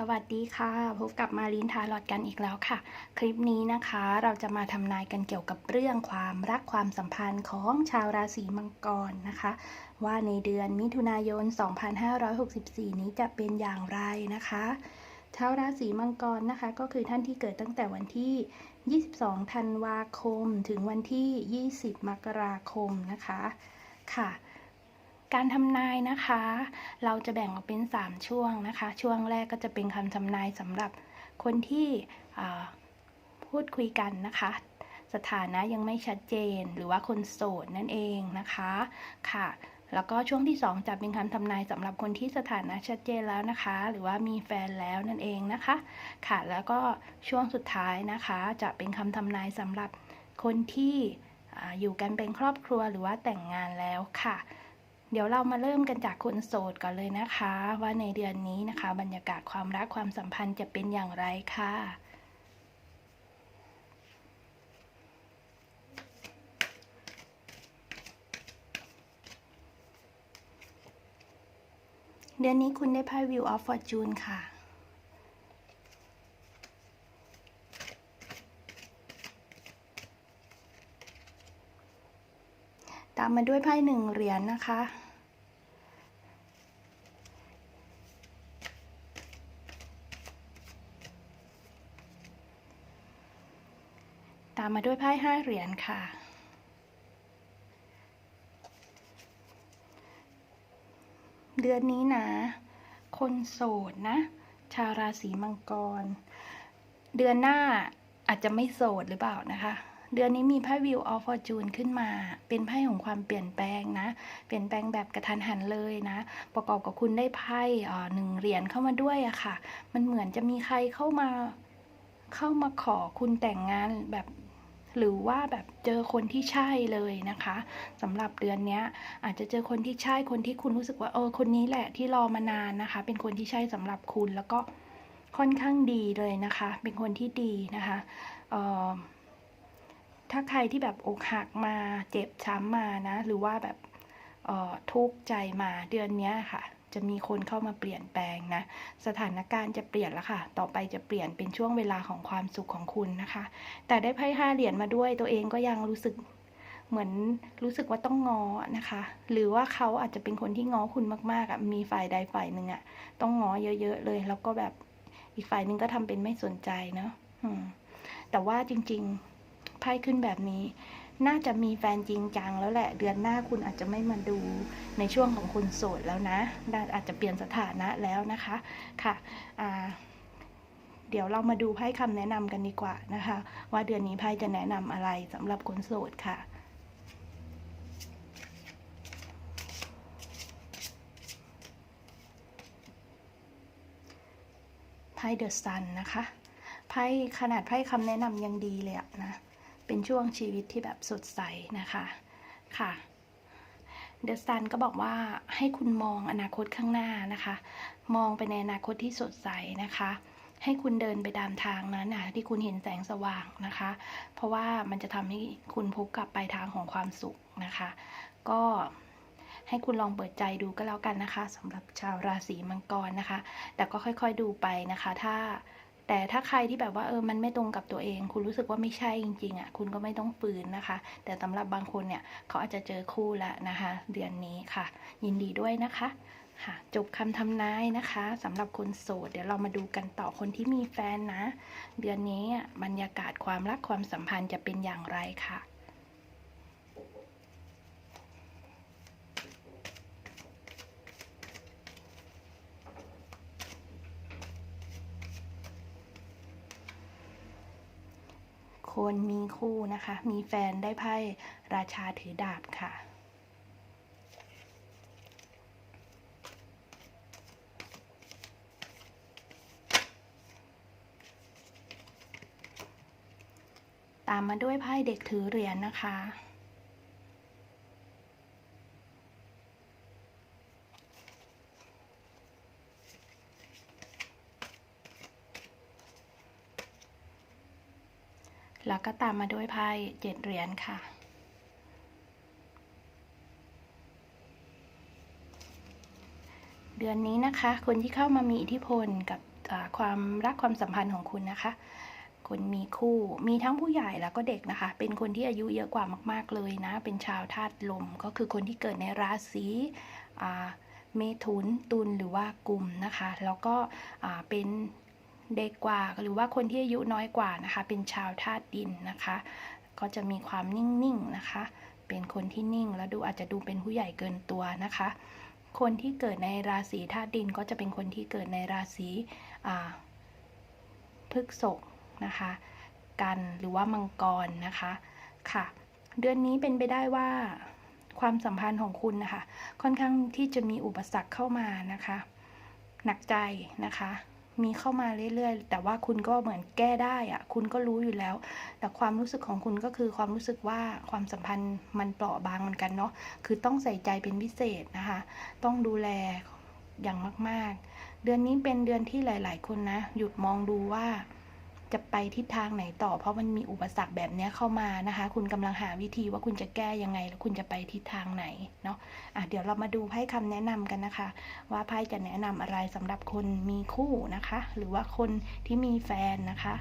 สวัสดีค่ะพบกับมารินทาลอดกันอีกแล้วค่ะ คลิปนี้นะคะเราจะมาทำนายกันเกี่ยวกับเรื่องความรักความสัมพันธ์ของชาวราศีมังกรนะคะ ว่าในเดือนมิถุนายน 2564 นี้จะเป็นอย่างไรนะคะชาวราศีมังกรนะคะ ก็คือท่านที่เกิดตั้งแต่วันที่ 22 ธันวาคม ถึงวันที่ 20 มกราคมนะคะค่ะ การทำนายนะคะ เราจะแบ่งออกเป็น 3 ช่วงนะคะ ช่วงแรกก็จะเป็นคำทำนายสำหรับคนที่พูดคุยกันนะคะ สถานะยังไม่ชัดเจนหรือว่าคนโสดนั่นเองนะคะค่ะ แล้วก็ช่วงที่ 2 จะเป็นคำทำนายสำหรับคนที่สถานะชัดเจนแล้วนะคะ หรือว่ามีแฟนแล้วนั่นเองนะคะค่ะ แล้วก็ช่วงสุดท้ายนะคะ จะเป็นคำทำนายสำหรับคนที่อยู่กันเป็นครอบครัวหรือว่าแต่งงานแล้วค่ะ เดี๋ยวเรามาเริ่มกันจากคนโสดก่อนเลยนะคะ ว่าในเดือนนี้นะคะ บรรยากาศความรักความสัมพันธ์จะเป็นอย่างไรค่ะ เดือนนี้คุณได้ไพ่ View of Fortune ค่ะตามมาด้วยไพ่หนึ่งเหรียญนะคะ ตามมาด้วยไพ่ห้าเหรียญค่ะ เดือนนี้นะ คนโสดนะ ชาวราศีมังกร เดือนหน้าอาจจะไม่โสดหรือเปล่านะคะ เดือนนี้มีไพ่วิวออฟฟอร์จูนขึ้นมา เป็นไพ่ของความเปลี่ยนแปลงนะ เปลี่ยนแปลงแบบกระทันหันเลยนะ ประกอบกับคุณได้ไพ่เอ่อหนึ่งเหรียญเข้ามาด้วยอะค่ะ มันเหมือนจะมีใครเข้ามาเข้ามาขอคุณแต่งงานแบบ หรือว่าแบบเจอคนที่ใช่เลยนะคะสำหรับเดือนนี้อาจจะเจอคนที่ใช่คนที่คุณรู้สึกว่าเออคนนี้แหละที่รอมานานนะคะ เป็นคนที่ใช่สำหรับคุณแล้วก็ค่อนข้างดีเลยนะคะ เป็นคนที่ดีนะคะเออถ้าใครที่แบบอกหักมาเจ็บช้ำมานะ หรือว่าแบบเออทุกข์ใจมาเดือนนี้ค่ะ จะมีคนเข้ามาเปลี่ยนแปลงนะ สถานการณ์จะเปลี่ยนแล้วค่ะ ต่อไปจะเปลี่ยนเป็นช่วงเวลาของความสุขของคุณนะคะ แต่ได้ไพ่ห้าเหรียญมาด้วยตัวเองก็ยังรู้สึกเหมือนรู้สึกว่าต้องงอนะคะ หรือว่าเขาอาจจะเป็นคนที่งอคุณมากๆอะ มีฝ่ายใดฝ่ายหนึ่งอะ ต้องงอเยอะ ๆ เลย แล้วก็แบบอีกฝ่ายหนึ่งก็ทำเป็นไม่สนใจเนาะแต่ว่าจริง ๆ ไพ่ขึ้นแบบนี้ น่าจะมีแฟนจริงจังแล้วแหละ เดือนหน้าคุณอาจจะไม่มาดูในช่วงของคนโสดแล้วนะอาจจะเปลี่ยนสถานะแล้วนะคะค่ะอ่าเดี๋ยวเรามาดูไพ่คำแนะนำกันดีกว่านะคะ ว่าเดือนนี้ไพ่จะแนะนำอะไรสำหรับคนโสดค่ะ ไพ่เดอะซันนะคะ ไพ่ขนาดไพ่คำแนะนำยังดีเลยอะนะ เป็นช่วงชีวิตที่แบบสดใสนะคะค่ะเดอะซันก็บอกว่าให้คุณมองอนาคตข้างหน้านะคะ มองไปในอนาคตที่สดใสนะคะ ให้คุณเดินไปตามทางนั้นนะที่คุณเห็นแสงสว่างนะคะ เพราะว่ามันจะทำให้คุณพบกับปลายทางของความสุขนะคะ ก็ให้คุณลองเปิดใจดูก็แล้วกันนะคะสำหรับชาวราศีมังกรนะคะ แต่ก็ค่อยๆดูไปนะคะ ถ้า แต่ถ้าใครที่แบบว่าเออมันไม่ตรงกับตัวเอง คุณรู้สึกว่าไม่ใช่จริงๆอะคุณก็ไม่ต้องฝืนนะคะ แต่สำหรับบางคนเนี่ยเขาอาจจะเจอคู่ละนะคะ เดือนนี้ค่ะ ยินดีด้วยนะคะค่ะจบคำทำนายนะคะสำหรับคนโสด เดี๋ยวเรามาดูกันต่อคนที่มีแฟนนะ เดือนนี้บรรยากาศความรักความสัมพันธ์จะเป็นอย่างไรค่ะ คนมีคู่นะคะ มีแฟนได้ไพ่ราชาถือดาบค่ะ ตามมาด้วยไพ่เด็กถือเหรียญนะคะ แล้วก็ตามมาด้วยไพ่เจ็ดเหรียญค่ะ เดือนนี้นะคะ คนที่เข้ามามีอิทธิพลกับความรักความสัมพันธ์ของคุณนะคะ คนมีคู่ มีทั้งผู้ใหญ่แล้วก็เด็กนะคะ เป็นคนที่อายุเยอะกว่ามาก ๆเลยนะ เป็นชาวธาตุลม ก็คือคนที่เกิดในราศีเมถุนตุลหรือว่ากุมนะคะ แล้วก็เป็น เด็กกว่าหรือว่าคนที่อายุน้อยกว่านะคะ เป็นชาวธาตุดินนะคะ ก็จะมีความนิ่งๆนะคะ เป็นคนที่นิ่งแล้วดูอาจจะดูเป็นผู้ใหญ่เกินตัวนะคะ คนที่เกิดในราศีธาตุดินก็จะเป็นคนที่เกิดในราศีพฤกษภนะคะ กันหรือว่ามังกรนะคะค่ะ เดือนนี้เป็นไปได้ว่าความสัมพันธ์ของคุณนะคะ ค่อนข้างที่จะมีอุปสรรคเข้ามานะคะ หนักใจนะคะ มีเข้ามาเรื่อยๆ แต่ว่าคุณก็เหมือนแก้ได้อะคุณก็รู้อยู่แล้ว แต่ความรู้สึกของคุณก็คือความรู้สึกว่าความสัมพันธ์มันเปราะบางเหมือนกันเนาะ คือต้องใส่ใจเป็นพิเศษนะคะ ต้องดูแลอย่างมากๆ เดือนนี้เป็นเดือนที่หลาย ๆ คนนะ หยุดมองดูว่า จะไปทิศทางไหนต่อ เพราะมันมีอุปสรรคแบบนี้เข้ามานะคะ คุณกำลังหาวิธีว่าคุณจะแก้ยังไง แล้วคุณจะไปทิศทางไหนเนาะะเดี๋ยวเรามาดูไพ่คำแนะนำกันนะคะ ว่าไพ่จะแนะนำอะไรสำหรับคนมีคู่นะคะ หรือว่าคนที่มีแฟนนะคะ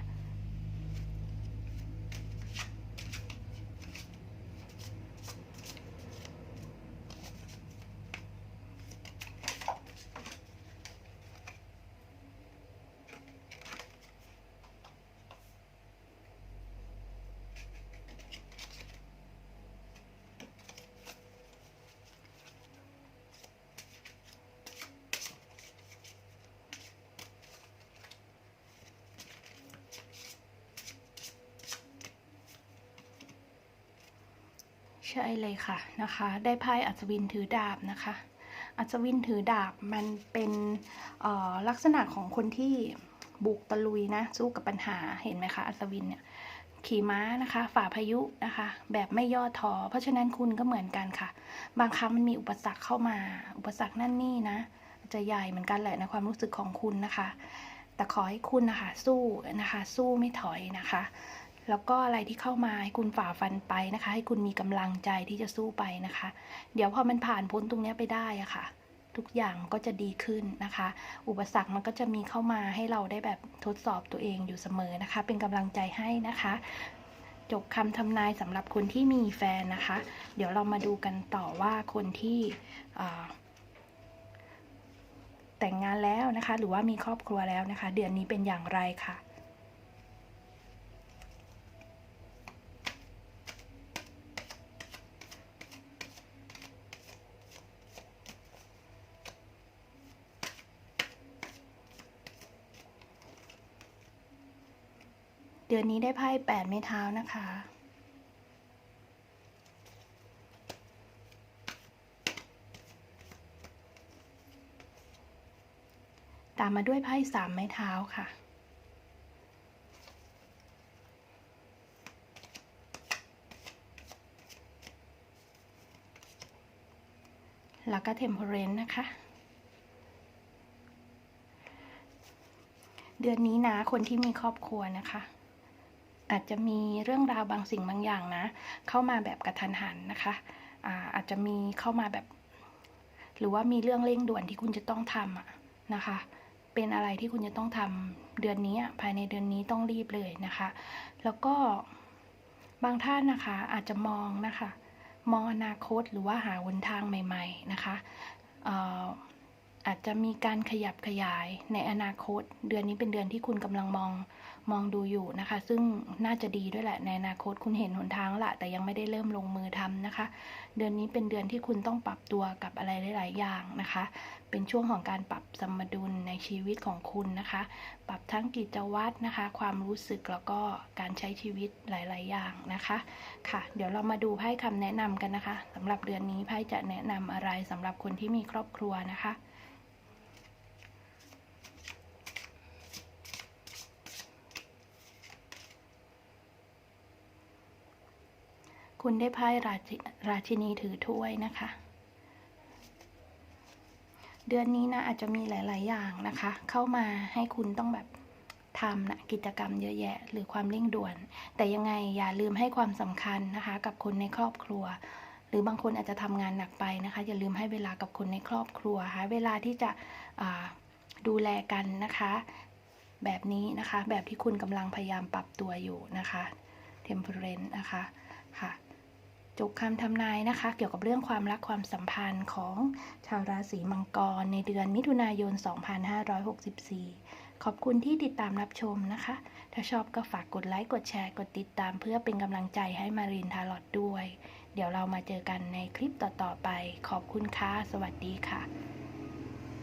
ใช่เลยค่ะนะคะ ได้ไพ่อัศวินถือดาบนะคะ อัศวินถือดาบมันเป็นลักษณะของคนที่บุกตะลุยนะสู้กับปัญหาเห็นไหมคะอัศวินเนี่ยขี่ม้านะคะ ฝ่าพายุนะคะ แบบไม่ย่อท้อเพราะฉะนั้นคุณก็เหมือนกันค่ะ บางครั้งมันมีอุปสรรคเข้ามา อุปสรรคนั่นนี่นะ จะใหญ่เหมือนกันแหละในความรู้สึกของคุณนะคะ แต่ขอให้คุณนะคะ สู้นะคะ สู้ไม่ถอยนะคะ แล้วก็อะไรที่เข้ามาให้คุณฝ่าฟันไปนะคะ ให้คุณมีกำลังใจที่จะสู้ไปนะคะ เดี๋ยวพอมันผ่านพ้นตรงนี้ไปได้อะค่ะ ทุกอย่างก็จะดีขึ้นนะคะ อุปสรรคมันก็จะมีเข้ามาให้เราได้แบบทดสอบตัวเองอยู่เสมอนะคะ เป็นกำลังใจให้นะคะจบคำทำนายสำหรับคนที่มีแฟนนะคะ เดี๋ยวเรามาดูกันต่อว่าคนที่แต่งงานแล้วนะคะ หรือว่ามีครอบครัวแล้วนะคะ เดือนนี้เป็นอย่างไรค่ะ เดือนนี้ได้ไพ่แปดไม้เท้านะคะ ตามมาด้วยไพ่สามไม้เท้าค่ะ แล้วก็เทมเพเรนนะคะเดือนนี้นะคนที่มีครอบครัวนะคะ อาจจะมีเรื่องราวบางสิ่งบางอย่างนะ เข้ามาแบบกระทันหันนะคะอาอาจจะมีเข้ามาแบบ หรือว่ามีเรื่องเร่งด่วนที่คุณจะต้องทำอะนะคะ เป็นอะไรที่คุณจะต้องทำเดือนนี้ภายในเดือนนี้ต้องรีบเลยนะคะ แล้วก็บางท่านนะคะอาจจะมองนะคะ มองอนาคตหรือว่าหาหนทางใหม่ ๆนะคะ อาจจะมีการขยับขยายในอนาคต เดือนนี้เป็นเดือนที่คุณกำลังมองมองดูอยู่นะคะ ซึ่งน่าจะดีด้วยแหละในอนาคตคุณเห็นหนทางละแต่ยังไม่ได้เริ่มลงมือทำนะคะ เดือนนี้เป็นเดือนที่คุณต้องปรับตัวกับอะไรหลาย ๆ อย่างนะคะ เป็นช่วงของการปรับสมดุลในชีวิตของคุณนะคะ ปรับทั้งกิจวัตรนะคะ ความรู้สึกแล้วก็การใช้ชีวิตหลาย ๆ อย่างนะคะค่ะ เดี๋ยวเรามาดูไพ่คำแนะนำกันนะคะสำหรับเดือนนี้ไพ่จะแนะนำอะไรสำหรับคนที่มีครอบครัวนะคะ คุณได้ไพ่ราชราชินีถือถ้วยนะคะ เดือนนี้นะอาจจะมีหลาย ๆ อย่างนะคะ เข้ามาให้คุณต้องแบบทำนะกิจกรรมเยอะแยะ หรือความเร่งด่วน แต่ยังไงอย่าลืมให้ความสำคัญนะคะ กับคนในครอบครัว หรือบางคนอาจจะทำงานหนักไปนะคะ อย่าลืมให้เวลากับคนในครอบครัวหาเวลาที่จะดูแลกันนะคะ แบบนี้นะคะแบบที่คุณกำลังพยายามปรับตัวอยู่นะคะ temperance นะคะค่ะ จบคำทำนายนะคะ เกี่ยวกับเรื่องความรักความสัมพันธ์ของชาวราศีมังกร ในเดือนมิถุนายน 2564 ขอบคุณที่ติดตามรับชมนะคะ ถ้าชอบก็ฝากกดไลค์กดแชร์กดติดตามเพื่อเป็นกำลังใจให้มารินทาร์ลอดด้วย เดี๋ยวเรามาเจอกันในคลิปต่อๆไป ขอบคุณค่ะ สวัสดีค่ะ